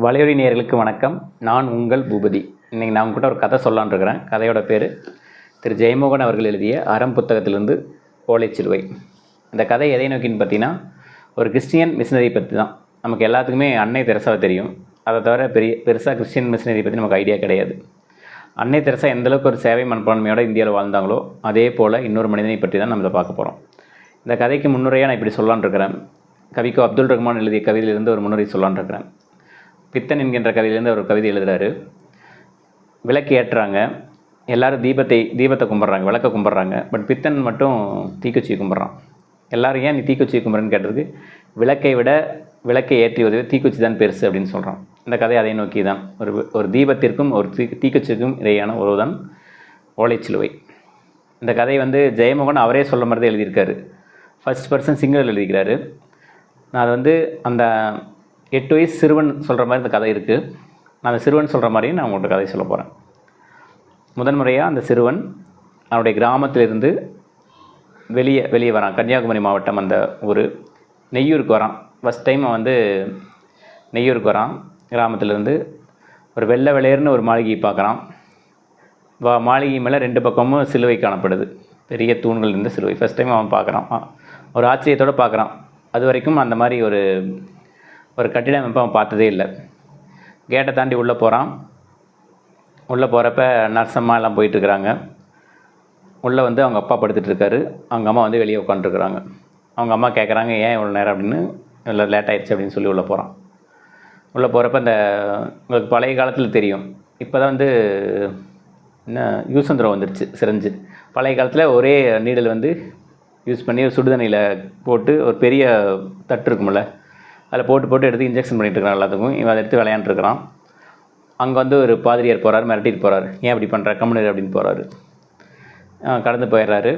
வலையொலி நேர்களுக்கு வணக்கம். நான் உங்கள் பூபதி. இன்றைக்கி நான் உங்ககிட்ட ஒரு கதை சொல்லான்னு இருக்கிறேன். கதையோட பேர் திரு ஜெயமோகன் அவர்கள் எழுதிய அறம் புத்தகத்திலிருந்து ஓலைச்சிலுவை இந்த கதை எதை நோக்கின்னு பார்த்தீங்கன்னா ஒரு கிறிஸ்டியன் மிஷினரி பற்றி தான். நமக்கு எல்லாத்துக்குமே அன்னை தெரசாவை தெரியும். அதை தவிர பெரிய பெருசாக கிறிஸ்டியன் மிஷினரி பற்றி நமக்கு ஐடியா கிடையாது. அன்னை தெரசா எந்த அளவுக்கு ஒரு சேவை மனப்பான்மையோடு இந்தியாவில் வாழ்ந்தாங்களோ அதே போல் இன்னொரு மனிதனை பற்றி தான் நம்ம இதை பார்க்க போகிறோம் இந்த கதைக்கு முன்னுரையாக நான் இப்படி சொல்லான் இருக்கிறேன். கவிக்கு அப்துல் ரஹ்மான் எழுதிய கவிதையிலிருந்து ஒரு முன்னுரை சொல்லான் இருக்கிறேன். பித்தன் என்கின்ற கவிதையிலேருந்து ஒரு கவிதை எழுதுறாரு. விளக்கு ஏற்றுறாங்க. எல்லாரும் தீபத்தை தீபத்தை கும்பிட்றாங்க விளக்க கும்பிட்றாங்க. பட் பித்தன் மட்டும் தீக்குச்சியை கும்பிட்றான். எல்லோரும் ஏன் நீ தீக்குச்சியை கும்பிட்றன்னு கேட்டதுக்கு விளக்கை விட விளக்கை ஏற்றி உதவி தீக்குச்சி தான் பெருசு அப்படின்னு சொல்கிறான் இந்த கதை அதை நோக்கி தான். ஒரு ஒரு தீபத்திற்கும் ஒரு தீ தீக்குச்சிக்கும் இடையான உறவுதான் ஓலைச்சிலுவை. இந்த கதை வந்து ஜெயமோகன் அவரே சொல்ல மாதிரி தான் எழுதியிருக்காரு. ஃபர்ஸ்ட் பர்சன் சிங்கிள் எழுதிக்கிறாரு நான் அது வந்து அந்த எட்டு வயசு சிறுவன் சொல்கிற மாதிரி இந்த கதை இருக்குது நான் அந்த சிறுவன் சொல்கிற மாதிரியும் நான் உங்கள்கிட்ட கதை சொல்ல போகிறேன் முதன்முறையாக அந்த சிறுவன் அவனுடைய கிராமத்திலிருந்து வெளியே வெளியே வரான். கன்னியாகுமரி மாவட்டம் அந்த ஊர். நெய்யூருக்கு வரான். ஃபஸ்ட் டைம் வந்து நெய்யூருக்கு வரான். கிராமத்திலேருந்து ஒரு வெள்ளை வெளியர்னு ஒரு மாளிகையை பார்க்குறான். வா மாளிகை மேலே ரெண்டு பக்கமும் சிலுவை காணப்படுது. பெரிய தூண்கள் இருந்த சிலுவை. ஃபஸ்ட் டைம் அவன் பார்க்குறான். ஒரு ஆச்சரியத்தோடு பார்க்குறான். அது வரைக்கும் அந்த மாதிரி ஒரு ஒரு கட்டிட அமைப்பு அவன் பார்த்ததே இல்லை. கேட்டை தாண்டி உள்ளே போகிறான் உள்ளே போகிறப்ப நர்சம்மா எல்லாம் போயிட்டுருக்குறாங்க உள்ளே வந்து அவங்க அப்பா படுத்துட்ருக்காரு அவங்க அம்மா வந்து வெளியே உட்காந்துருக்குறாங்க அவங்க அம்மா கேட்குறாங்க ஏன் இவ்வளோ நேரம்? அப்படின்னு. இல்லை லேட் ஆயிடுச்சு அப்படின்னு சொல்லி உள்ளே போகிறான் உள்ளே போகிறப்ப இந்த உங்களுக்கு பழைய காலத்தில் தெரியும். இப்போ தான் வந்து என்ன யூசந்திரம் வந்துருச்சு சிரஞ்சு. பழைய காலத்தில் ஒரே நீடல் வந்து யூஸ் பண்ணி ஒரு சுடுதண்ணியில் போட்டு ஒரு பெரிய தட்டு இருக்கும்ல அதில் போட்டு போட்டு எடுத்து இன்ஜெக்ஷன் பண்ணிட்டு இருக்கிறான் எல்லாத்துக்கும். இவன் அதை எடுத்து விளையாண்டுருக்கிறான் அங்கே வந்து ஒரு பாதிரியார் போகிறார் மிரட்டிட்டு போகிறார் ஏன் அப்படி பண்ணுற கம்முனு அப்படின்னு போகிறாரு கடந்து போயிடுறாரு.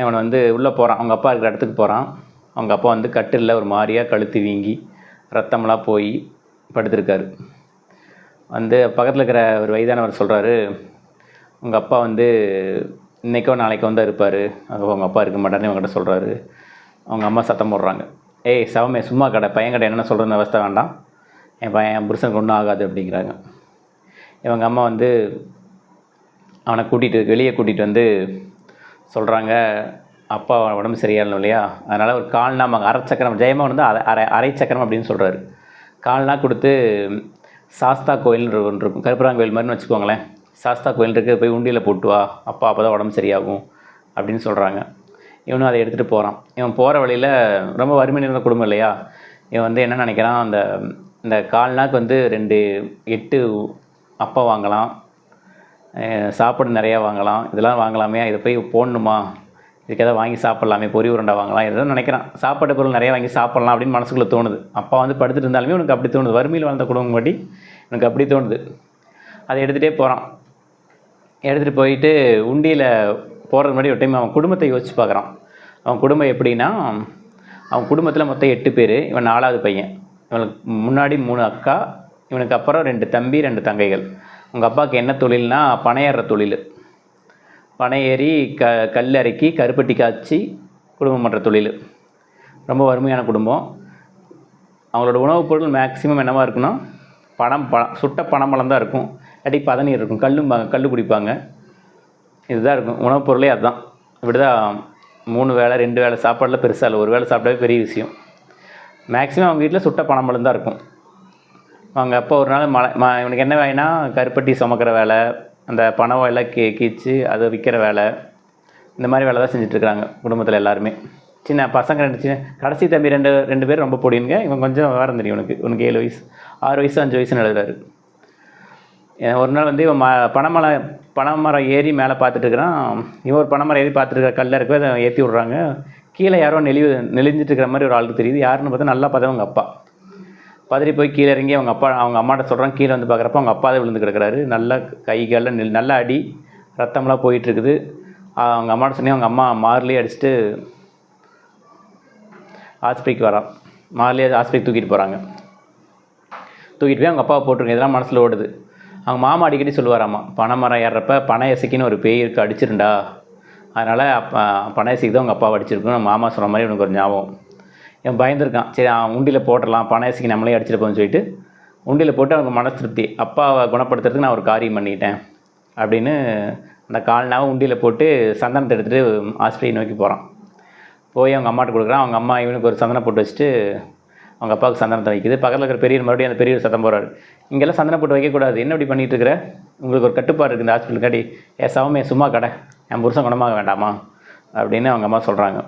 இவன் வந்து உள்ளே போகிறான் அவங்க அப்பா இருக்கிற இடத்துக்கு போகிறான் அவங்க அப்பா வந்து கட்டிலில் ஒரு மாதிரியாக கழுத்து வீங்கி ரத்தமெல்லாம் போய் படுத்திருக்காரு. வந்து பக்கத்தில் இருக்கிற ஒரு வயதானவர் சொல்கிறாரு உங்கள் அப்பா வந்து இன்றைக்கோ நாளைக்கோ தான் இருப்பார். அங்கே உங்கள் அப்பா இருக்க மாட்டார்னு இவங்ககிட்ட சொல்கிறாரு அவங்க அம்மா சத்தம் போடுறாங்க. ஏய் சவமே சும்மா கடை பையன் கடை என்னென்ன சொல்கிறேன்னு அவஸ்தை வேண்டாம். என் பையன் புருஷனுக்கு ஒன்றும் ஆகாது அப்படிங்கிறாங்க. இவங்க அம்மா வந்து அவனை கூட்டிகிட்டு வெளியே கூட்டிகிட்டு வந்து சொல்கிறாங்க அப்பா உடம்பு சரியாகணும் இல்லையா? அதனால் ஒரு கால்னா அரை சக்கரம் ஜெயமோகன் வந்து அரை அரை அரை சக்கரம் அப்படின்னு சொல்கிறாரு கால்னா கொடுத்து சாஸ்தா கோயில் ஒன்று இருக்கும். கருப்பராங்கோயில் மாதிரின்னு வச்சுக்கோங்களேன். சாஸ்தா கோயில் இருக்குது போய் உண்டியில் போட்டு வா. அப்பா அப்போ தான் உடம்பு சரியாகும் அப்படின்னு சொல்கிறாங்க இவனும் அதை எடுத்துகிட்டு போகிறான் இவன் போகிற வழியில் ரொம்ப வறுமை நிறைந்த குடும்பம் இல்லையா? இவன் வந்து என்ன நினைக்கிறான்? அந்த இந்த கால்நாக்கு வந்து ரெண்டு எட்டு அப்பா வாங்கலாம். சாப்பாடு நிறையா வாங்கலாம். இதெல்லாம் வாங்கலாமே இதை போய் போடணுமா? இதுக்கு எதாவது வாங்கி சாப்பிட்லாமே பொறி உருண்டை வாங்கலாம் இதெல்லாம் நினைக்கிறான். சாப்பாட்டு பொருள் நிறையா வாங்கி சாப்பிட்லாம் அப்படின்னு மனசுக்குள்ளே தோணுது. அப்பா வந்து படுத்துட்டு இருந்தாலுமே உனக்கு அப்படி தோணுது. வறுமையில் வாழ்ந்த குடும்பம் படி எனக்கு அப்படி தோணுது. அதை எடுத்துகிட்டே போகிறான் எடுத்துகிட்டு போயிட்டு உண்டியில் போகிறதுக்கு முன்னாடி ஒரு டைம் அவன் குடும்பத்தை யோசிச்சு பார்க்குறான். அவன் குடும்பம் எப்படின்னா அவன் குடும்பத்தில் மொத்தம் எட்டு பேர். இவன் நாலாவது பையன். இவனுக்கு முன்னாடி மூணு அக்கா இவனுக்கு அப்புறம் ரெண்டு தம்பி ரெண்டு தங்கைகள். உங்கள் அப்பாவுக்கு என்ன தொழில்னா பனையேற தொழில். பனை ஏறி க கல் அரைக்கி கருப்பட்டி காய்ச்சி குடும்பம் பண்ணுற தொழில். ரொம்ப வறுமையான குடும்பம். அவங்களோட உணவுப் பொருள் மேக்ஸிமம் என்னவாக இருக்குன்னா பணம் ப சுட்ட பனம்பழம் தான் இருக்கும். இல்லாட்டி பதநீர் இருக்கும். கல்லும் கல் குடிப்பாங்க. இதுதான் இருக்கும். உணவுப் பொருளே அதுதான். இப்படி தான் மூணு வேளை ரெண்டு வேளை சாப்பாடில் பெருசாக இல்லை. ஒரு வேளை சாப்பிட்டாவே பெரிய விஷயம். மேக்ஸிமம் அவங்க வீட்டில் சுட்ட பனம்பழம் தான் இருக்கும். அவங்க அப்போ ஒரு நாள் மழை ம இவனுக்கு என்ன வேலைனா கருப்பட்டி சுமக்கிற வேலை அந்த பனை எல்லாம் கீ கீச்சு அதை விற்கிற வேலை. இந்த மாதிரி வேலை தான் செஞ்சுட்ருக்குறாங்க குடும்பத்தில் எல்லாருமே. சின்ன பசங்க ரெண்டு சின்ன கடைசி தம்பி ரெண்டு ரெண்டு பேர் ரொம்ப பொடியுங்க இவன் கொஞ்சம் வேறு தெரியும் உனக்கு உனக்கு ஏழு வயசு ஆறு வயசு அஞ்சு வயசுன்னு எழுதுறாரு. ஏன் ஒரு நாள் வந்து இவன் ம பனைமரம் பனைமரம் ஏறி மேலே பார்த்துட்டுருக்குறான் இவன் ஒரு பனைமரம் ஏறி பார்த்துருக்க கல்ல இருக்கவே அதை ஏற்றி விட்றாங்க. கீழே யாரோ நெளி நெளிஞ்சிட்டு இருக்கிற மாதிரி ஒரு ஆளுக்கு தெரியுது. யாருன்னு பார்த்தா நல்லா பார்த்தா அவங்க அப்பா. பதறி போய் கீழே இறங்கி அவங்க அப்பா அவங்க அம்மாட்ட சொல்கிறான் கீழே வந்து பார்க்குறப்ப அவங்க அப்பா தான் விழுந்து கிடக்கிறாரு. நல்லா கை காலில் நெல் நல்லா அடி ரத்தம்லாம் போயிட்டுருக்குது அவங்க அம்மாட்ட சொன்னி அவங்க அம்மா மார்லேயே அடிச்சுட்டு ஆஸ்பத்திரிக்கு வரான். மார்லேயே ஆஸ்பத்திரிக்கு தூக்கிட்டு போகிறாங்க தூக்கிட்டு போய் அவங்க அப்பாவை போட்டிருக்கேன் இதெல்லாம் மனசில் ஓடுது. அவங்க மாமா அடிக்கடி சொல்லுவாராம்மா பனைமரம் ஏறுறப்ப பனை இசைக்குன்னு ஒரு பேய் இருக்கு அடிச்சிருண்டா. அதனால் அப்போ பனை இசைக்கு தான் உங்கள் அப்பாவை அடிச்சிருக்கும் மாமா சொன்ன மாதிரி உனக்கு ஒரு ஞாபகம். என் பயந்துருக்கான். சரி அவன் உண்டியில் போட்டுடலாம் பனை இசைக்கு நம்மளே அடிச்சிட்டு சொல்லிட்டு உண்டியில் போட்டு அவனுக்கு மன திருப்தி. அப்பாவை குணப்படுத்துறதுக்கு நான் ஒரு காரியம் பண்ணிட்டேன் அப்படின்னு அந்த கால்னாவை உண்டியில் போட்டு சந்தனத்தை எடுத்துகிட்டு ஆஸ்பத்திரியை நோக்கி போகிறான் போய் அவங்க அம்மாட்ட கொடுக்குறான். அவங்க அம்மா இவனுக்கு ஒரு சந்தனம் போட்டு வச்சுட்டு அவங்க அப்பாவுக்கு சந்தனத்தை வைக்குது. பக்கத்தில் இருக்கிற பெரியவர் மறுபடியும் அந்த பெரியவர் சத்தம் போகிறாரு இங்கெல்லாம் சந்தனம் போட்டு வைக்கக்கூடாது என்ன இப்படி பண்ணிட்டு இருக்கிற? உங்களுக்கு ஒரு கட்டுப்பாடு இருக்குது இந்த ஹாஸ்பிட்டல் காட்டி. ஏ சவமே சும்மா கடை. என் புருஷன் குணமாக வேண்டாமா? அப்படின்னு அவங்க அம்மா சொல்கிறாங்க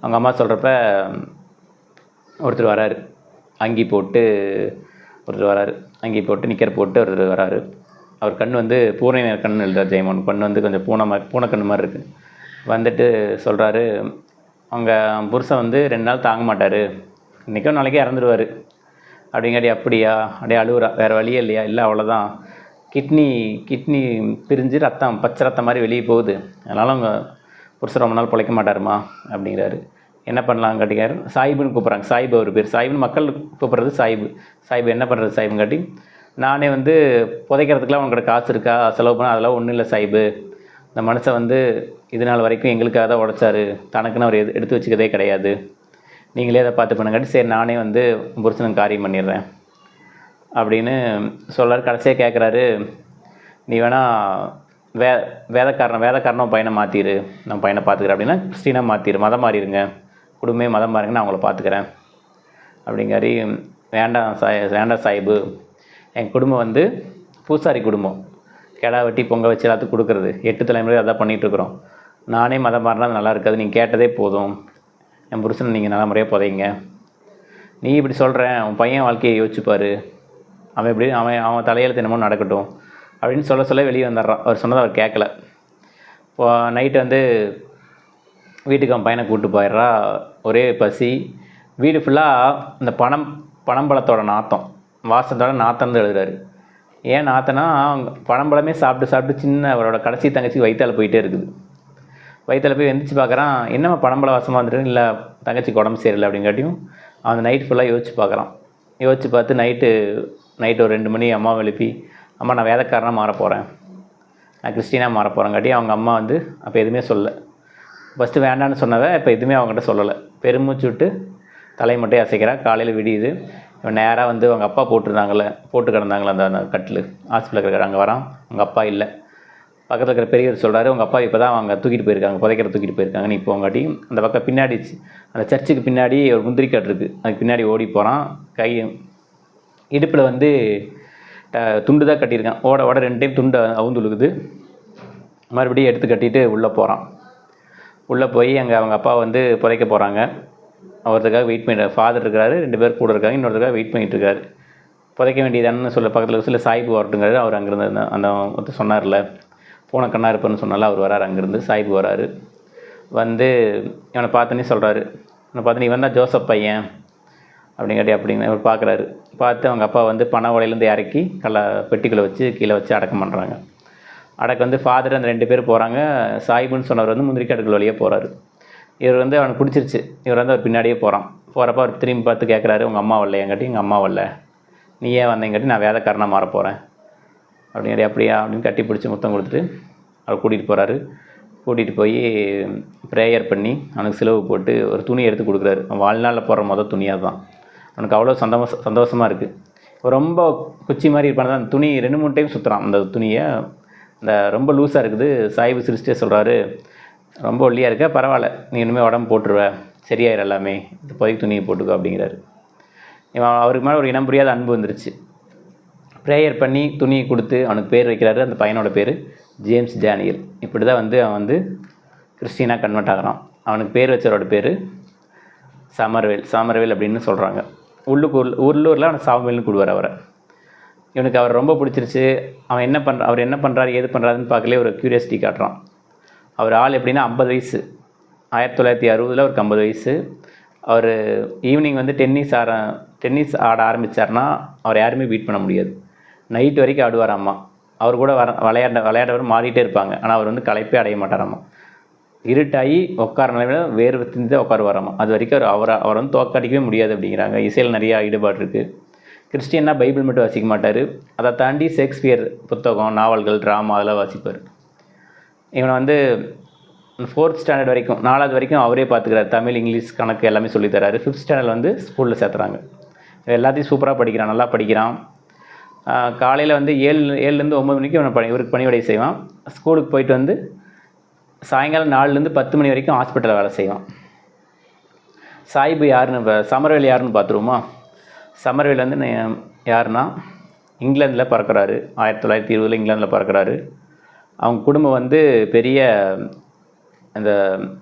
அவங்க அம்மா சொல்கிறப்ப ஒருத்தர் வராரு. அங்கி போட்டு ஒருத்தர் வராரு. அங்கி போட்டு நிக்கர் போட்டு ஒருத்தர் வராரு. அவர் கண் வந்து பூனை கண் எழுதுறார் ஜெயமோகன். கண் வந்து கொஞ்சம் பூனை மாதிரி பூனைக்கண்ணு மாதிரி இருக்குது வந்துட்டு சொல்கிறாரு அவங்க புருஷன் வந்து ரெண்டு நாள் தாங்க மாட்டார். இன்றைக்கோ நாளைக்கே இறந்துடுவார் அப்படிங்காட்டி அப்படியா? அப்படியே அழுவுறா. வேறு வழியே இல்லையா? இல்லை அவ்வளோதான் கிட்னி கிட்னி பிரிஞ்சு ரத்தம் பச்சை ரத்தம் மாதிரி வெளியே போகுது. அதனால் அவங்க புருஷன் ரொம்ப நாள் பிழைக்க மாட்டாருமா? அப்படிங்கிறாரு. என்ன பண்ணலாம் காட்டிக்காரு? சாயிபுன்னு கூப்பிட்றாங்க. சாய்பு அவர் பேர். சாய்புன்னு மக்கள் கூப்பிட்றது சாய்பு. சாய்பு என்ன பண்ணுறது சாயிபுன்னு காட்டி நானே வந்து புதைக்கிறதுக்குலாம் உங்கள்கிட்ட காசு இருக்கா? செலவு பண்ண அதெல்லாம் ஒன்றும் இல்லை சாய்பு. இந்த மனுஷன் வந்து இது நாள் வரைக்கும் எங்களுக்காக தான் உழைச்சாரு தனக்குன்னு அவர் எது எடுத்து வச்சுக்கதே கிடையாது. நீங்களே அதை பார்த்து பண்ணுங்காட்டி சரி நானே வந்து புருஷனுக்கு காரியம் பண்ணிடுறேன் அப்படின்னு சொல்லார் கடைசியாக கேட்குறாரு நீ வேணால் வே வேதக்காரன் வேதக்காரனும் பையனை மாற்றிடு நான் பையனை பார்த்துக்கிறேன் அப்படின்னா கிறிஸ்டினாக மாற்றிடு மதம் மாறிடுங்க குடும்பமே மதம் மாறுங்க நான் அவங்கள பார்த்துக்கிறேன். அப்படிங்காரி வேண்டாம் சாய் வேண்டாம் சாஹிபு. என் குடும்பம் வந்து பூசாரி குடும்பம். கெடா வெட்டி பொங்க வச்சு எல்லாத்துக்கும் கொடுக்குறது. எட்டு தலைமுறை அதான் பண்ணிகிட்ருக்குறோம் நானே மதம் மாறினா நல்லா இருக்காது. நீங்கள் கேட்டதே போதும். என் புருஷனை நீங்கள் நல்ல முறையாக புதைங்க. நீ இப்படி சொல்கிறேன் உன் பையன் வாழ்க்கையை யோசிச்சுப்பார். அவன் எப்படி அவன் அவன் தலையில் தினமும் நடக்கட்டும் அப்படின்னு சொல்ல சொல்ல வெளியே வந்துடுறான். அவர் சொன்னதை அவர் கேட்கல. இப்போ நைட்டு வந்து வீட்டுக்கு அவன் பையனை கூப்பிட்டு போயிடுறா. ஒரே பசி. வீடு ஃபுல்லாக இந்த பணம் பனம்பழத்தோட நாத்தம். வாசத்தோட நாத்தம்னு தான் எழுதுறாரு. ஏன் நாத்தனா அவங்க பனம்பழமே சாப்பிட்டு சாப்பிட்டு சின்ன அவரோட கடைசி தங்கச்சி வயிற்றால் போயிட்டே இருக்குது. வயிற்றில் போய் எந்திரிச்சு பார்க்குறான் என்னம்மா பனம்பழ வாசமாக வந்துட்டு இல்லை தங்கச்சிக்கு உடம்பு சரியில்லை அப்படிங்காட்டியும் அவன் நைட் ஃபுல்லாக யோசிச்சு பார்க்குறான் யோசிச்சு பார்த்து நைட்டு நைட்டு ஒரு ரெண்டு மணி அம்மாவை எழுப்பி அம்மா நான் வேலைக்காரனாக மாற போகிறேன் நான் கிறிஸ்டினாக மாற போகிறேங்காட்டி அவங்க அம்மா வந்து அப்போ எதுவுமே சொல்லலை. ஃபஸ்ட்டு வேண்டான்னு சொன்னதை இப்போ எதுவுமே அவங்ககிட்ட சொல்லலை. பெருமூச்சு விட்டு தலை மட்டும் அசைக்கிறா காலையில் விடியுது. இவன் நேராக வந்து அவங்க அப்பா போட்டிருந்தாங்களே போட்டு கிடந்தாங்களே அந்த அந்த கட்டில். ஹாஸ்பிட்டலில் இருக்கிற அங்கே வரான். அவங்க அப்பா இல்லை. பக்கத்தில் இருக்கிற பெரியவர் சொல்கிறாரு உங்கள் அப்பா இப்போ தான் அவங்க தூக்கிட்டு போயிருக்காங்க புதைக்கிற தூக்கிட்டு போயிருக்காங்க நீ போங்காட்டி அந்த பக்கம் பின்னாடி அந்த சர்ச்சுக்கு பின்னாடி ஒரு முந்திரிக்காட்டு இருக்குது அதுக்கு பின்னாடி ஓடி போகிறான் கை இடுப்பில் வந்து துண்டு தான் கட்டியிருக்கான். ஓட ஓட ரெண்டு டைம் துண்டை அவுந்துழுகுது மறுபடியும் எடுத்து கட்டிட்டு உள்ளே போகிறான் உள்ளே போய் அங்கே அவங்க அப்பா வந்து புதைக்க போகிறாங்க ஒருத்தருக்காக வெயிட் பண்ணி ஃபாதர் இருக்காரு ரெண்டு பேர் கூட இருக்காங்க. இன்னொருத்தருக்காக வெயிட் பண்ணிட்டு இருக்காரு. புதைக்க வேண்டியதானு சொல்ல பக்கத்தில் சொல்ல சாய்பு வரட்டுங்கிறாரு அவர் அங்கேருந்து அந்த- அந்த ஒருத்தர் சொன்னார்ல. பூனை கண்ணா இருப்பேன்னு சொன்னால அவர் வராரு அங்கேருந்து சாய்பு வராரு வந்து இவனை பார்த்தோன்னே சொல்கிறாரு இவனை பார்த்து இவன் தான் ஜோசப் பையன்? அப்படிங்காட்டி அப்படின்னு இவர் பார்க்குறாரு. பார்த்து அவங்க அப்பா வந்து பண ஓலையிலேருந்து இறக்கி கல பெட்டிக்குள்ளே வச்சு கீழே வச்சு அடக்கம் பண்ணுறாங்க அடக்கு வந்து ஃபாதர் அந்த ரெண்டு பேர் போகிறாங்க சாய்புன்னு சொன்னவர் வந்து முந்திரிக்காட்டுக்குள்ள வழியாக போகிறாரு இவர் வந்து அவனுக்கு பிடிச்சிருச்சு. இவர் வந்து அவர் பின்னாடியே போகிறான் போகிறப்ப அவர் திரும்பி பார்த்து கேட்குறாரு உங்கள் அம்மா வரலையாங்காட்டி எங்கள் அம்மா வரல. நீ ஏன் வந்தேங்காட்டி நான் வேதக்காரனாக மாற போகிறேன் அப்படிங்காட்டி அப்படியா? அப்படின்னு கட்டி பிடிச்சி முத்தம் கொடுத்துட்டு அவர் கூட்டிகிட்டு போகிறாரு கூட்டிகிட்டு போய் ப்ரேயர் பண்ணி அவனுக்கு சிலவு போட்டு ஒரு துணி எடுத்து கொடுக்குறாரு. அவன் வாழ்நாளில் போடுற மொதல் துணியாக தான் அவனுக்கு அவ்வளோ சந்தோஷ சந்தோஷமாக இருக்குது ரொம்ப குச்சி மாதிரி இருப்பான. அந்த துணி ரெண்டு மூணு டைம் சுற்றுறான் அந்த துணியை இந்த ரொம்ப லூஸாக இருக்குது. சாய்வு சிரிச்சிட்டே சொல்கிறாரு ரொம்ப ஒல்லியாக இருக்க பரவாயில்ல. நீ இனிமேல் உடம்பு போட்டுருவ. சரியாயிரு எல்லாமே. இந்த போய் துணியை போட்டுக்கோ அப்படிங்கிறாரு. இவன் அவருக்கு மேலே ஒரு இனம் புரியாத அன்பு வந்துருச்சு. ப்ரேயர் பண்ணி துணியை கொடுத்து அவனுக்கு பேர் வைக்கிறாரு. அந்த பையனோட பேர் ஜேம்ஸ் டேனியல். இப்படி தான் வந்து அவன் வந்து கிறிஸ்டினாக கன்வெர்ட் ஆகிறான். அவனுக்கு பேர் வச்சவரோட பேர் சமர்வேல். சமர்வேல் அப்படின்னு சொல்கிறாங்க உள்ளுக்கு உள்ளூரில் அவனை சாமுவேல்னு கூடுவார் அவரை. இவனுக்கு அவர் ரொம்ப பிடிச்சிருச்சு. அவன் என்ன பண்ணுற அவர் என்ன பண்ணுறாரு ஏது பண்ணுறாருன்னு பார்க்கலே ஒரு க்யூரியாசிட்டி காட்டுறான். அவர் ஆள் எப்படின்னா ஐம்பது வயசு. ஆயிரத்தி தொள்ளாயிரத்தி அறுபதில் அவருக்கு ஐம்பது வயசு. அவர் ஈவினிங் வந்து டென்னிஸ் ஆட டென்னிஸ் ஆட ஆரம்பித்தார்னா அவர் யாருமே பீட் பண்ண முடியாது. நைட் வரைக்கும் ஆடுவார் அம்மா அவர் கூட வர விளையாட விளையாடவர் மாறிட்டே இருப்பாங்க. ஆனால் அவர் வந்து களைப்பே அடைய மாட்டாராமா. இருட்டாகி உட்கார நிலைமையில வேர்வை திந்து உட்காருவாராமா. அது வரைக்கும் அவர் அவரை அவர் வந்து தோக்கடிக்கவே முடியாது அப்படிங்கிறாங்க. இசையில் நிறையா ஈடுபாடு இருக்குது கிறிஸ்டியன்னா பைபிள் மட்டும் வாசிக்க மாட்டார். அதை தாண்டி ஷேக்ஸ்பியர் புத்தகம் நாவல்கள் ட்ராமா அதெல்லாம் வாசிப்பார். இவனை வந்து ஃபோர்த் ஸ்டாண்டர்ட் வரைக்கும் நாலாவது வரைக்கும் அவரே பார்த்துக்கிறார். தமிழ் இங்கிலீஷ் கணக்கு எல்லாமே சொல்லித்தராரு ஃபிஃப்த் ஸ்டாண்டர்ட் வந்து ஸ்கூலில் சேர்த்துறாங்க. எல்லாத்தையும் சூப்பராக படிக்கிறான் நல்லா படிக்கிறான். காலையில் வந்து ஏழு ஏழுலேருந்து ஒம்பது மணிக்கு அவனை பணி இவருக்கு பணிவிடை செய்வான். ஸ்கூலுக்கு போயிட்டு வந்து சாயங்காலம் நாலுலேருந்து பத்து மணி வரைக்கும் ஹாஸ்பிட்டலில் வேலை செய்வான். சாயிபு யாருன்னு இப்போ சமர்வேல் யாருன்னு பார்த்துருவோமா? சமர்வேல் வந்து யாருன்னா இங்கிலாந்தில் பறக்கிறாரு. ஆயிரத்தி தொள்ளாயிரத்தி இருபதில் இங்கிலாந்தில் பறக்கிறாரு. அவங்க குடும்பம் வந்து பெரிய அந்த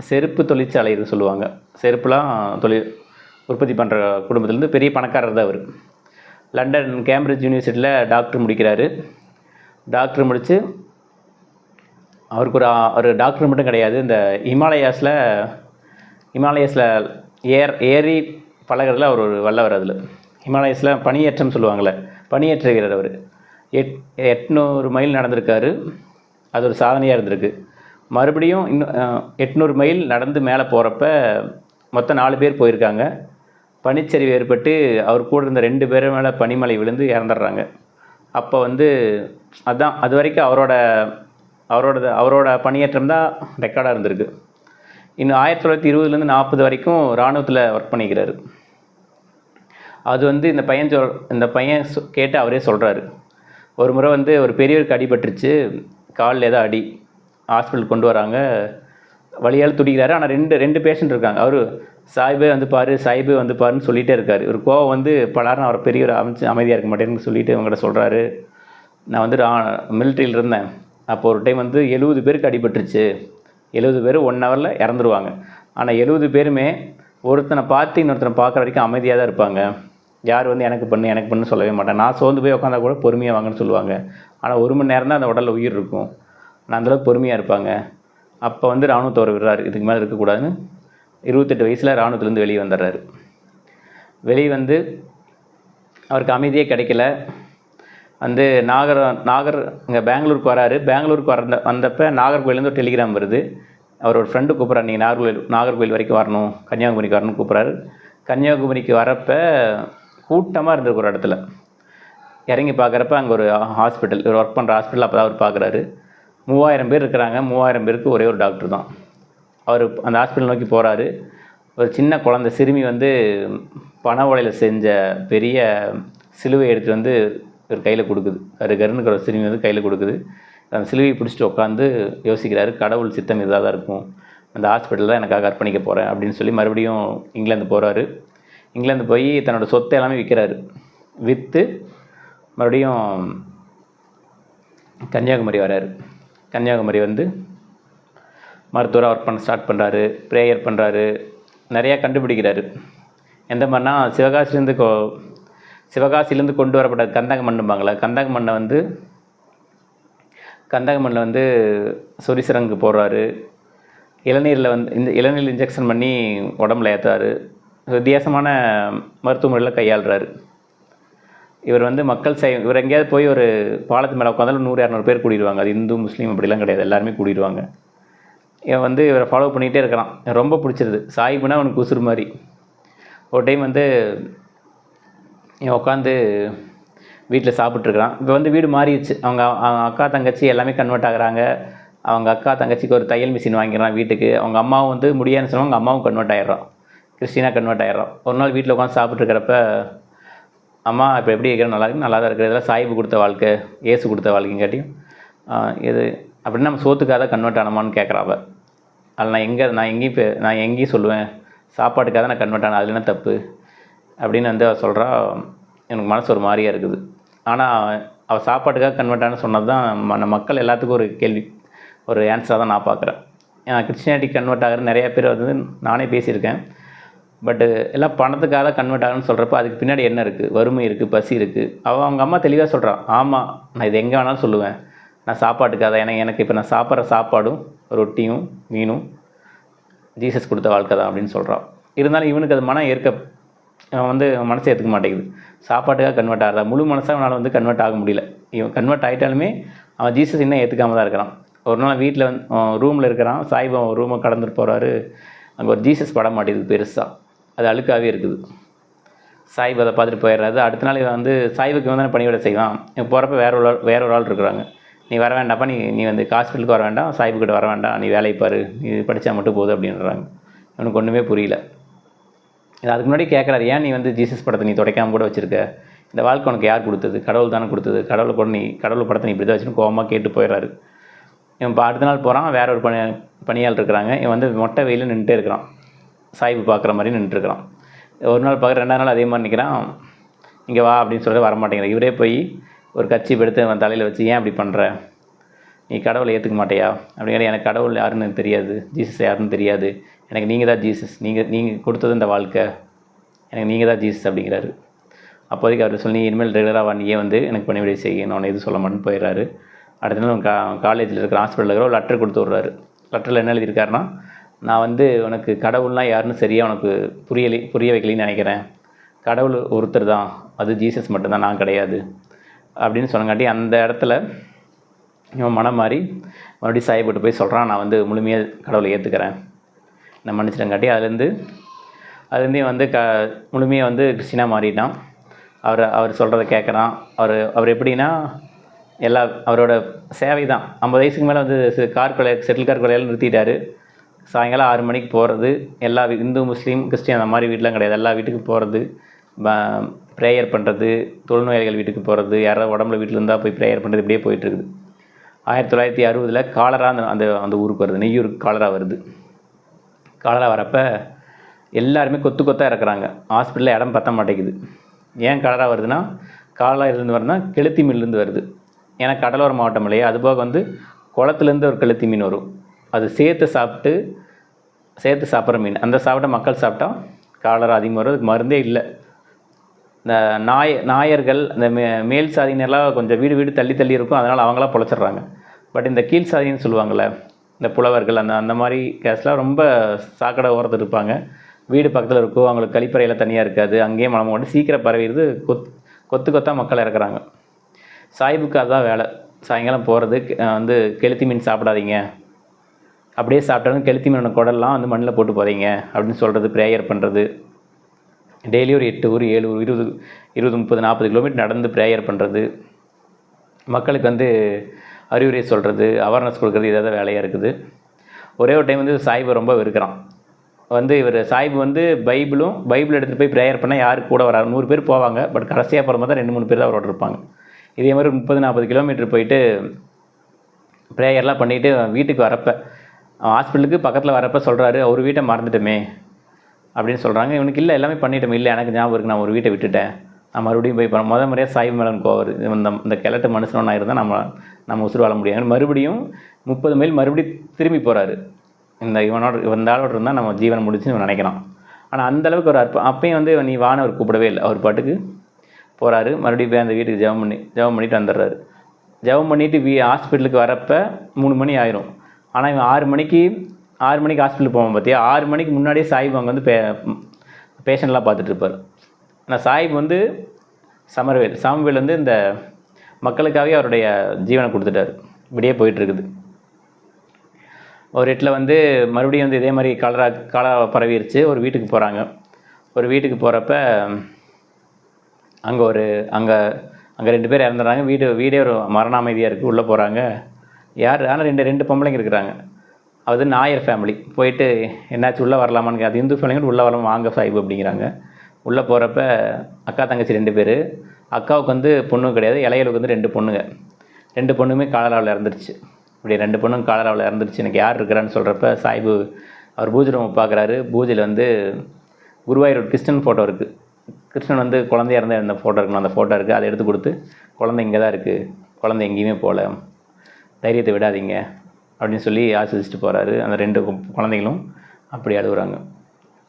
செருப்பு தொழிற்சாலைன்னு சொல்லுவாங்க. செருப்புலாம் தொழில் உற்பத்தி பண்ணுற குடும்பத்துலேருந்து பெரிய பணக்காரர் தான் அவர். லண்டன் கேம்பிரிட்ஜ் யூனிவர்சிட்டியில் டாக்டர் முடிக்கிறாரு. டாக்டர் முடித்து அவருக்கு ஒரு ஒரு டாக்டர் மட்டும் கிடையாது இந்த ஹிமாலயாஸில் ஹிமாலயஸில் ஏர் ஏறி பழகிறதுல அவர் ஒரு வல்லவர் அதில். ஹிமாலயஸில் பணியேற்றம் சொல்லுவாங்கள்ல பணியேற்றுகிறார் அவர். எட் எட்நூறு மைல் நடந்திருக்காரு. அது ஒரு சாதனையாக இருந்திருக்கு. மறுபடியும் இன்னும் எட்நூறு மைல் நடந்து மேலே போகிறப்ப மொத்தம் நாலு பேர் போயிருக்காங்க. பனிச்சரிவு ஏற்பட்டு அவர் கூட இருந்த ரெண்டு பேர் மேலே பனிமலை விழுந்து இறந்துடுறாங்க. அப்போ வந்து அதான் அது வரைக்கும் அவரோட அவரோட அவரோட பணியேற்றம் தான் ரெக்கார்டாக இருந்திருக்கு. இன்னும் ஆயிரத்தி தொள்ளாயிரத்தி இருபதுலேருந்து நாற்பது வரைக்கும் இராணுவத்தில் ஒர்க் பண்ணிக்கிறாரு. அது வந்து இந்த பையன் சொல் இந்த பையன் சொ- கேட்டு அவரே சொல்கிறாரு ஒரு முறை வந்து ஒரு பெரியவருக்கு அடிபட்டுருச்சு காலில் ஏதோ அடி. ஹாஸ்பிட்டல் கொண்டு வராங்க. வழியால் துடிக்கிறாரு. ஆனால் ரெண்டு ரெண்டு பேஷண்ட் இருக்காங்க. அவர் சாய்பே வந்து பாரு சாய்பே வந்து பாருன்னு சொல்லிகிட்டே இருக்கார். ஒரு கோவம் வந்து பலாரும் அவர் பெரியவர் அமைச்சு அமைதியாக இருக்க மாட்டேன்னு சொல்லிட்டு இவங்ககிட்ட சொல்கிறாரு நான் வந்து மிலிட்ரியில் இருந்தேன். அப்போ ஒரு டைம் வந்து எழுபது பேருக்கு அடிபட்டுருச்சு. எழுபது பேர் ஒன் ஹவரில் இறந்துருவாங்க. ஆனால் எழுபது பேருமே ஒருத்தனை பார்த்து இன்னொருத்தனை பார்க்குற வரைக்கும் அமைதியாக தான் இருப்பாங்க. யார் வந்து எனக்கு பண்ணு எனக்கு பண்ணு சொல்லவே மாட்டேன் நான் சோர்ந்து போய் உட்காந்தா கூட பொறுமையாக வாங்கன்னு சொல்லுவாங்க. ஆனால் ஒரு மணி நேரம் தான் அந்த உடலில் உயிர் இருக்கும். ஆனால் அந்தளவுக்கு பொறுமையாக இருப்பாங்க. அப்போ வந்து ராணுவத்தோர் விடுறாரு. இதுக்கு மேலே இருக்கக்கூடாதுன்னு இருபத்தெட்டு வயசில் ராணுவத்துலேருந்து வெளியே வந்துடுறாரு. வெளியே வந்து அவருக்கு அமைதியே கிடைக்கல. வந்து நாகர் நாகர் இங்கே பெங்களூருக்கு வராரு. பெங்களூருக்கு வந்த வந்தப்போ நாகர்கோயிலேருந்து ஒரு டெலிகிராம் வருது. அவரோட ஃப்ரெண்டு கூப்பிட்றாரு நீங்கள் நாகர்கோயில் நாகர்கோயில் வரைக்கும் வரணும் கன்னியாகுமரிக்கு வரணும்னு கூப்பிட்றாரு. கன்னியாகுமரிக்கு வரப்போ கூட்டமாக இருந்திருக்கு ஒரு இடத்துல. இறங்கி பார்க்குறப்ப அங்கே ஒரு ஹாஸ்பிட்டல் ஒர்க் பண்ணுற ஹாஸ்பிட்டல் அப்போ தான் அவர் பார்க்குறாரு. மூவாயிரம் பேர் இருக்கிறாங்க. மூவாயிரம் பேருக்கு ஒரே ஒரு டாக்டர் தான். அவர் அந்த ஹாஸ்பிட்டல் நோக்கி போகிறாரு ஒரு சின்ன குழந்த சிறுமி வந்து பண ஓலையில் செஞ்ச பெரிய சிலுவை எடுத்துகிட்டு வந்து ஒரு கையில் கொடுக்குது. கரு கருன்னு ஒரு சிறுமி வந்து கையில் கொடுக்குது. அந்த சிலுவையை பிடிச்சிட்டு உட்காந்து யோசிக்கிறாரு கடவுள் சித்தம் இதாக தான் இருக்கும். அந்த ஹாஸ்பிட்டல் தான் எனக்காக அர்ப்பணிக்க போகிறேன் அப்படின்னு சொல்லி மறுபடியும் இங்கிலாந்து போகிறாரு இங்கிலாந்து போய் தன்னோட சொத்தை எல்லாமே விற்கிறாரு விற்று மறுபடியும் கன்னியாகுமரி வராரு. கன்னியாகுமரி வந்து மருத்துவராக ஒர்க் பண்ண ஸ்டார்ட் பண்ணுறாரு ப்ரேயர் பண்ணுறாரு நிறையா கண்டுபிடிக்கிறாரு. எந்த மாதிரினா சிவகாசிலேருந்து கொ சிவகாசிலேருந்து கொண்டு வரப்பட்ட கந்தக மண்ணும்பாங்களே கந்தக மண்ணை வந்து கந்தக மண்ணில் வந்து சொரிசிரங்கு போடுறாரு. இளநீரில் வந்து இந்த இளநீர் இன்ஜெக்ஷன் பண்ணி உடம்புல ஏற்றுறாரு வித்தியாசமான மருத்துவ முறையில் கையாளுறாரு. இவர் வந்து மக்கள் செய் இவர் எங்கேயாவது போய் ஒரு பாலத்து மேலே உட்காந்தாலும் நூறு இரநூறு பேர் கூடிடுவாங்க அது இந்து முஸ்லீம் அப்படிலாம் கிடையாது. எல்லாருமே கூடிடுவாங்க இவன் வந்து இவரை ஃபாலோ பண்ணிகிட்டே இருக்கிறான் எனக்கு ரொம்ப பிடிச்சிருது. சாயிபுனா அவனுக்கு உசுறு மாதிரி. ஒரு டைம் வந்து இவன் உட்காந்து வீட்டில் சாப்பிட்ருக்குறான் இப்போ வந்து வீடு மாறிடுச்சு. அவங்க அவங்க அக்கா தங்கச்சி எல்லாமே கன்வெர்ட் ஆகுறாங்க. அவங்க அக்கா தங்கச்சிக்கு ஒரு தையல் மிஷின் வாங்கிடுறான் வீட்டுக்கு. அவங்க அம்மாவும் வந்து முடியாதுன்னு சொன்னாங்க அவங்க அம்மாவும் கன்வெர்ட் ஆகிடுறான் கிறிஸ்டினா கன்வெர்ட் ஆயிடுறான். ஒரு நாள் வீட்டில் உட்காந்து சாப்பிட்ருக்கிறப்ப அம்மா இப்போ எப்படி இருக்கிற? நல்லா இருக்கு? நல்லா தான் இருக்குது இதெல்லாம் சாயிபு கொடுத்த வாழ்க்கை ஏசு கொடுத்த வாழ்க்கைங்காட்டியும் இது அப்படின்னா நம்ம சோத்துக்காக கன்வெர்ட் ஆனோமான்னு கேட்குறா அதில் நான் எங்கே நான் எங்கேயும் இப்போ நான் எங்கேயும் சொல்லுவேன். சாப்பாட்டுக்காக நான் கன்வெர்ட் ஆனேன். அதில் என்ன தப்பு. அப்படின்னு வந்து அவள் சொல்கிறா எனக்கு மனசு ஒரு மாதிரியாக இருக்குது. ஆனால் அவள் சாப்பாட்டுக்காக கன்வெர்ட் ஆனு சொன்னது தான் நம்ம மக்கள் எல்லாத்துக்கும் ஒரு கேள்வி ஒரு ஆன்சராக தான் நான் பார்க்குறேன். கிறிஸ்டியானிட்டி கன்வெர்ட் ஆகிற நிறையா பேர் வந்து நானே பேசியிருக்கேன். பட்டு எல்லாம் பணத்துக்காக தான் கன்வெர்ட் ஆகணும்னு சொல்கிறப்ப அதுக்கு பின்னாடி என்ன இருக்குது வறுமை இருக்குது பசி இருக்குது அவள் அவங்க அம்மா தெளிவாக சொல்கிறான் ஆமாம் நான் இது எங்கே வேணாலும் சொல்லுவேன். நான் சாப்பாட்டுக்காக தான் ஏன்னா எனக்கு இப்போ நான் சாப்பிட்ற சாப்பாடும் ரொட்டியும் மீனும் ஜீசஸ் கொடுத்த வாழ்க்கை தான் அப்படின்னு சொல்கிறான் இருந்தாலும் இவனுக்கு அது மனம் ஏற்க அவன் வந்து மனசை ஏற்றுக்க மாட்டேங்குது. சாப்பாட்டுக்காக கன்வெர்ட் ஆகிறதா முழு மனசாக அவனால் வந்து கன்வெர்ட் ஆக முடியல. இவன் கன்வெர்ட் ஆகிட்டாலுமே அவன் ஜீசஸ் இன்னும் ஏற்றுக்காம தான் இருக்கிறான். ஒரு நாள் வீட்டில் வந்து ரூமில் இருக்கிறான். சாய்பாபா ரூமை கடந்துட்டு போகிறாரு அங்கே ஒரு ஜீசஸ் படம் மாட்டேங்குது பெருசாக அது அழுக்காகவே இருக்குது. சாய்பு அதை பார்த்துட்டு போயிடுறாரு. அடுத்த நாள் இவன் வந்து சாய்வுக்கு வந்து பணிவிட செய்வான். இவன் போகிறப்ப வேற ஒரு ஆள் வேற ஒரு ஆள் இருக்கிறாங்க. நீ வர வேண்டாம்ப்பா நீ நீ வந்து ஹாஸ்பிட்டலுக்கு வர வேண்டாம் சாய்பு கிட்ட வர வேண்டாம் நீ வேலையை பாரு நீ படித்தா மட்டும் போதும் அப்படின்றாங்க. அவனுக்கு ஒன்றுமே புரியல. இது அதுக்கு முன்னாடி கேட்குறாரு ஏன் நீ வந்து ஜீசஸ் படத்தை நீ துடைக்காமல் கூட வச்சுருக்க? இந்த வாழ்க்கை உனக்கு யார் கொடுத்தது? கடவுள் தானே கொடுத்தது. கடவுளை கூட நீ கடவுள் படத்தை நீ இப்படி தான் வச்சுன்னு கோவமாக கேட்டு போயிடுறாரு. இவன் இப்போ அடுத்த நாள் போகிறான் வேற ஒரு பணி பணியாள் இருக்கிறாங்க. இவன் வந்து மொட்டை வெயில் நின்றுட்டே இருக்கிறான். சாய்வு பார்க்குற மாதிரி நின்றுட்டுருக்கிறான் ஒரு நாள் பார்க்குற ரெண்டாவது நாள் அதே மாதிரி நிற்கிறான் இங்கே வா அப்படின்னு சொல்லிட்டு வரமாட்டேங்கிற இவரே போய் ஒரு கட்சி எடுத்து அவன் தலையில் வச்சு ஏன் அப்படி பண்ணுற நீ கடவுளை ஏற்றுக்க மாட்டியா? அப்படிங்கிற எனக்கு கடவுள் யாருன்னு தெரியாது. ஜீசஸ் யாருன்னு தெரியாது. எனக்கு நீங்கள் தான் ஜீசஸ். நீங்கள் நீங்கள் கொடுத்தது இந்த வாழ்க்கை. எனக்கு நீங்கள் தான் ஜீசஸ் அப்படிங்கிறாரு. அப்போதைக்கு அவர் சொல்லி இனிமேல் ரெகுலராக நீயே வந்து எனக்கு பணிவிடை செய்ய நான் எதுவும் சொல்ல மாட்டேன்னு போயிடுறாரு. அடுத்த நாள் கா காலேஜில் இருக்கிற ஹாஸ்பிட்டலில் இருக்கிற ஒரு லெட்டர் கொடுத்து விட்றாரு. லெட்டரில் என்ன எழுதியிருக்காருன்னா நான் வந்து உனக்கு கடவுள்லாம் யாருன்னு சரியாக உனக்கு புரியலை புரிய வைக்கலைன்னு நினைக்கிறேன். கடவுள் ஒருத்தர் தான். அது ஜீசஸ் மட்டும்தான். நான் கிடையாது. அப்படின்னு சொன்னங்காட்டி அந்த இடத்துல இவன் மனம் மாறி மறுபடியும் சாயப்பட்டு போய் சொல்கிறான் நான் வந்து முழுமையாக கடவுளை ஏற்றுக்கிறேன் நான் மன்னிச்சிட்டங்காட்டி அதுலேருந்து அதுலேருந்தே வந்து க முழுமையாக வந்து கிறிஸ்டினாக மாறிட்டான். அவர் அவர் சொல்கிறத கேட்குறான் அவர் அவர் எப்படின்னா எல்லா அவரோட சேவை தான் ஐம்பது வயசுக்கு மேலே வந்து கார் கொலை செட்டில் கார் கொலையெல்லாம் நிறுத்திட்டாரு. சாயங்காலம் ஆறு மணிக்கு போகிறது எல்லா இந்து முஸ்லீம் கிறிஸ்டின் அந்த மாதிரி வீட்டிலாம் கிடையாது. எல்லா வீட்டுக்கும் போகிறது ப்ரேயர் பண்ணுறது தொழுநோயாளிகள் வீட்டுக்கு போகிறது யாராவது உடம்புல வீட்டில் இருந்தால் போய் ப்ரேயர் பண்ணுறது இப்படியே போயிட்டுருக்குது. ஆயிரத்தி தொள்ளாயிரத்தி அறுபதில் காலரா அந்த அந்த அந்த ஊருக்கு வருது. நெய்யூருக்கு காலரா வருது. காலரா வரப்போ எல்லாருமே கொத்து கொத்தாக இறக்குறாங்க. ஹாஸ்பிட்டலில் இடம் பத்த மாட்டேங்குது. ஏன் காலரா வருதுன்னா காலராயிலிருந்து வருதுன்னா கெளுத்தி மீன்லேருந்து வருது. ஏன்னா கடலோர மாவட்டம் இல்லையா? அதுபோக வந்து குளத்துலேருந்து ஒரு கெளுத்தி மீன் வரும். அது சேர்த்து சாப்பிட்டு சேர்த்து சாப்பிட்ற மீன். அந்த சாப்பிட்ட மக்கள் சாப்பிட்டா காலரா அதிகமாக வரும் அதுக்கு மருந்தே இல்லை. இந்த நாய நாயர்கள் இந்த மே மேல் சாதியினர்லாம் கொஞ்சம் வீடு வீடு தள்ளி தள்ளி இருக்கும். அதனால் அவங்களாம் பொழைச்சிட்றாங்க. பட் இந்த கீழ் சாதின்னு சொல்லுவாங்கள்ல இந்த புலவர்கள் அந்த அந்த மாதிரி கேஸ்லாம் ரொம்ப சாக்கடை ஓரத்தில் இருப்பாங்க. வீடு பக்கத்தில் இருக்கும். அவங்களுக்கு கழிப்பறையில் தனியாக இருக்காது. அங்கேயே மனம் கொண்டு சீக்கிரம் பரவிடுது. கொத் கொத்து கொத்தாக மக்கள் இறக்குறாங்க. சாய்புக்கு அதுதான் வேலை. சாயங்காலம் போகிறது வந்து கெளுத்தி மீன் சாப்பிடாதீங்க. அப்படியே சாப்பிட்டாலும் கெளுத்தி மீனோட குடல்லாம் வந்து மண்ணில் போட்டு போகிறீங்க அப்படின்னு சொல்கிறது ப்ரேயர் பண்ணுறது டெய்லி ஒரு எட்டு ஊர் ஏழு ஊர் இருபது இருபது முப்பது நாற்பது கிலோமீட்டர் நடந்து ப்ரேயர் பண்ணுறது மக்களுக்கு வந்து அறிவுரை சொல்கிறது அவேர்னஸ் கொடுக்குறது இதாக தான் வேலையாக இருக்குது. ஒரே ஒரு டைம் வந்து சாய்பு ரொம்ப இருக்கிறான் வந்து இவர் சாய்பு வந்து பைபிளும் பைபிள் எடுத்துகிட்டு போய் ப்ரேயர் பண்ணால் யார் கூட வராது. நூறு பேர் போவாங்க பட் கடைசியாக போகிற தான் ரெண்டு மூணு பேர் தான் அவரோட இருப்பாங்க. இதே மாதிரி முப்பது நாற்பது கிலோமீட்டர் போயிட்டு ப்ரேயர்லாம் பண்ணிவிட்டு வீட்டுக்கு வரப்போ ஹாஸ்பிட்டலுக்கு பக்கத்தில் வரப்போ சொல்கிறாரு அவர் வீட்டை மறந்துட்டோமே. அப்படின்னு சொல்கிறாங்க இவனுக்கு இல்லை எல்லாமே பண்ணிட்டோம். இல்லை எனக்கு ஞாபகம் இருக்கு. நான் ஒரு வீட்டை விட்டுட்டேன். நான் மறுபடியும் போய் பண்ண முத முறையாக சாய் மேலன் கோவர் இந்த இந்த கிழட்டு மனுஷனாக இருந்தால் நம்ம நம்ம உசுறு வாழ முடியாது. மறுபடியும் முப்பது மைல் மறுபடியும் திரும்பி போகிறாரு இந்த இவனோட இந்த ஆளோட இருந்தால் நம்ம ஜீவனை முடிச்சுன்னு இவன் நினைக்கிறான். ஆனால் அந்த அளவுக்கு ஒரு அற்ப அப்பயும் வந்து நீ வான அவர் கூப்பிடவே இல்லை. அவர் பாட்டுக்கு போகிறாரு மறுபடியும் போய் அந்த வீட்டுக்கு ஜெபம் பண்ணி ஜெபம் பண்ணிட்டு வந்துடுறாரு. ஜெபம் பண்ணிவிட்டு வீ ஹாஸ்பிட்டலுக்கு வரப்போ மூணு மணி ஆயிரும். ஆனால் இவன் ஆறு மணிக்கு ஆறு மணிக்கு ஹாஸ்பிட்டல் போவோம் பார்த்தியா ஆறு மணிக்கு முன்னாடியே சாஹிப் அங்கே வந்து பே பேஷண்ட்லாம் பார்த்துட்டு இருப்பார். ஆனால் சாஹிப் வந்து சமர்வேல் சாமுவேல் வந்து இந்த மக்களுக்காகவே அவருடைய ஜீவனை கொடுத்துட்டாரு. இப்படியே போயிட்டுருக்குது ஒரு இடத்துல வந்து மறுபடியும் வந்து இதே மாதிரி கலரா கலரா பரவிருச்சு. ஒரு வீட்டுக்கு போகிறாங்க ஒரு வீட்டுக்கு போகிறப்ப அங்கே ஒரு அங்கே அங்கே ரெண்டு பேர் இறந்துடுறாங்க. வீடு வீடே ஒரு மரண அமைதியாக இருக்குது உள்ளே போகிறாங்க யார்? ஆனால் ரெண்டு ரெண்டு பொம்பளைங்க இருக்கிறாங்க. அது நாயர் ஃபேமிலி போயிட்டு என்னாச்சு உள்ளே வரலாமான்னு கே- அது இந்து ஃபேமிலிங்க உள்ளே வரலாம் வாங்க சாஹிப் அப்படிங்கிறாங்க. உள்ளே போகிறப்ப அக்கா தங்கச்சி ரெண்டு பேர். அக்காவுக்கு வந்து பொண்ணு கிடையாது இளையலுக்கு வந்து ரெண்டு பொண்ணுங்க. ரெண்டு பொண்ணுமே காலராவில் இறந்துருச்சு. இப்படி ரெண்டு பொண்ணும் காலராவில் இறந்துருச்சு. எனக்கு யார் இருக்கிறான்னு சொல்கிறப்ப சாய்பு அவர் பூஜை ரூம் பார்க்குறாரு. பூஜையில் வந்து குருவாயூர் கிருஷ்ணன் ஃபோட்டோ இருக்குது கிருஷ்ணன் வந்து குழந்தையா இருந்தால் இருந்த ஃபோட்டோ இருக்கணும். அந்த ஃபோட்டோ இருக்குது அதை எடுத்து கொடுத்து குழந்தை இங்கே தான் இருக்குது குழந்தை எங்கேயுமே போகல. தைரியத்தை விடாதீங்க. அப்படின்னு சொல்லி ஆசிரிச்சிட்டு போகிறாரு அந்த ரெண்டு கு- குழந்தைகளும் அப்படி அழுகுறாங்க.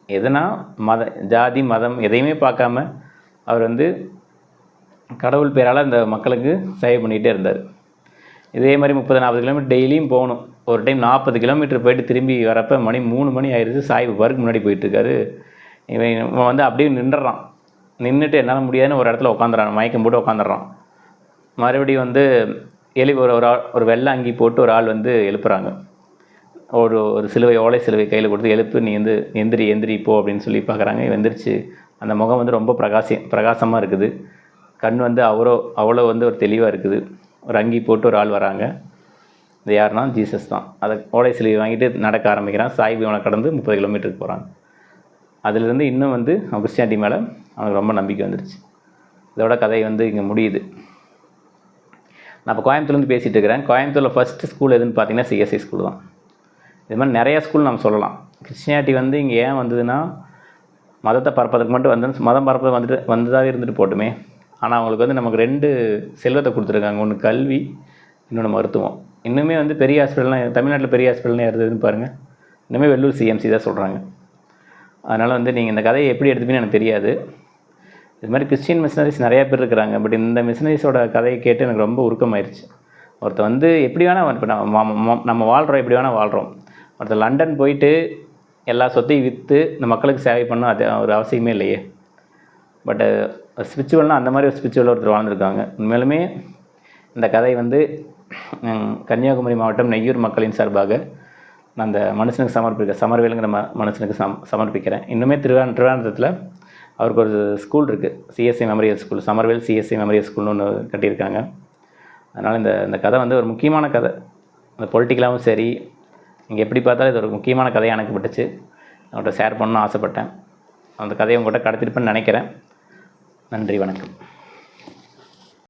எதனால் மத ஜாதி மதம் எதையுமே பார்க்காம அவர் வந்து கடவுள் பேரால் அந்த மக்களுக்கு சேவை பண்ணிகிட்டே இருந்தார். இதே மாதிரி முப்பது நாற்பது கிலோமீட்டர் டெய்லியும் போகணும். ஒரு டைம் நாற்பது கிலோமீட்டர் போயிட்டு திரும்பி வரப்போ மணி மூணு மணி ஆயிடுச்சு சாய்வு பாருக்கு முன்னாடி போயிட்டுருக்காரு. இவன் இவன் வந்து அப்படியே நின்றுறான். நின்றுட்டு என்னால் முடியாதுன்னு ஒரு இடத்துல உட்காந்துறான். மயக்கம் போட்டு உட்காந்துடுறான் மறுபடியும் வந்து எழு ஒரு ஒரு ஆள் ஒரு வெள்ளை அங்கி போட்டு ஒரு ஆள் வந்து எழுப்புறாங்க. ஒரு ஒரு சிலுவை ஓலை சிலுவை கையில் கொடுத்து எழுப்பு நீ வந்து எந்திரி எந்திரி போ அப்படின்னு சொல்லி பார்க்குறாங்க எந்திரிச்சு அந்த முகம் வந்து ரொம்ப பிரகாசி பிரகாசமாக இருக்குது. கண் வந்து அவ்வளோ அவ்வளோ வந்து ஒரு தெளிவாக இருக்குது. ஒரு அங்கி போட்டு ஒரு ஆள் வராங்க. இது யாருன்னா ஜீசஸ் தான். அதை ஓலை சிலுவை வாங்கிட்டு நடக்க ஆரம்பிக்கிறான். சாய் கடந்து முப்பது கிலோமீட்டருக்கு போகிறாங்க அதிலிருந்து இன்னும் வந்து அவன் கிறிஸ்டியானிட்டி மேலே அவனுக்கு ரொம்ப நம்பிக்கை வந்துடுச்சு இதோட கதை வந்து இங்கே முடியுது. நான் இப்போ கோயம்புத்தூர்லேருந்து பேசிகிட்டு இருக்கிறேன். கோயம்புத்தூரில் ஃபஸ்ட்டு ஸ்கூல் எதுன்னு பார்த்தீங்கன்னா சிஎஸ்சி ஸ்கூல் தான். இது மாதிரி நிறையா ஸ்கூல் நம்ம சொல்லலாம். கிறிஸ்டியானிட்டி வந்து இங்கே ஏன் வந்ததுன்னா மதத்தை பரப்பதுக்கு மட்டும் வந்து மதம் பரப்பது வந்துட்டு வந்ததாகவே இருந்துட்டு போட்டுமே. ஆனால் அவங்களுக்கு வந்து நமக்கு ரெண்டு செல்வத்தை கொடுத்துருக்காங்க. ஒன்று கல்வி இன்னொன்று மருத்துவம். இன்னுமே வந்து பெரிய ஹாஸ்பிட்டல்லாம் தமிழ்நாட்டில் பெரிய ஹாஸ்பிட்டல்னு இருந்ததுன்னு பாருங்கள் இன்னுமே வெள்ளூர் சிஎம்சி தான் சொல்கிறாங்க அதனால் வந்து நீங்கள் இந்த கதையை எப்படி எடுத்துப்பீங்கன்னு எனக்கு தெரியாது. இது மாதிரி கிறிஸ்டின் மிஷினரிஸ் நிறையா பேர் இருக்கிறாங்க. பட் இந்த மிஷினரிஸோட கதையை கேட்டு எனக்கு ரொம்ப உருக்கமாயிருச்சு. ஒருத்தர் வந்து எப்படி வேணால் இப்போ நம்ம நம்ம வாழ்கிறோம் எப்படி வேணால் வாழ்கிறோம் ஒருத்தர் லண்டன் போயிட்டு எல்லா சொத்தையும் விற்று இந்த மக்களுக்கு சேவை பண்ண அது ஒரு அவசியமே இல்லையே. பட்டு ஸ்பிரிச்சுவல்னால் அந்த மாதிரி ஒரு ஸ்பிரிச்சுவல் ஒருத்தர் வாழ்ந்துருக்காங்க. உண்மையிலுமே இந்த கதை வந்து கன்னியாகுமரி மாவட்டம் நெய்யூர் மக்களின் சார்பாக நான் அந்த மனுஷனுக்கு சமர்ப்பிக்க சமர்வேலுங்கிற ம மனுஷனுக்கு சம் சமர்ப்பிக்கிறேன். இன்னுமே திருவான் திருவானந்தத்தில் அவருக்கு ஒரு ஸ்கூல் இருக்குது CSC memorial school Somervell CSC memorial ஸ்கூல்னு ஒன்று கட்டியிருக்காங்க. அதனால் இந்த இந்த கதை வந்து ஒரு முக்கியமான கதை. இந்த பொலிட்டிக்கலாகவும் சரி நீங்கள் எப்படி பார்த்தாலும் இது ஒரு முக்கியமான கதையாக எனக்கு பட்டுச்சு. அவர்கிட்ட ஷேர் பண்ணணும்னு ஆசைப்பட்டேன். அந்த கதையை உங்கள்கிட்ட கடத்திருப்பேன்னு நினைக்கிறேன். நன்றி வணக்கம்.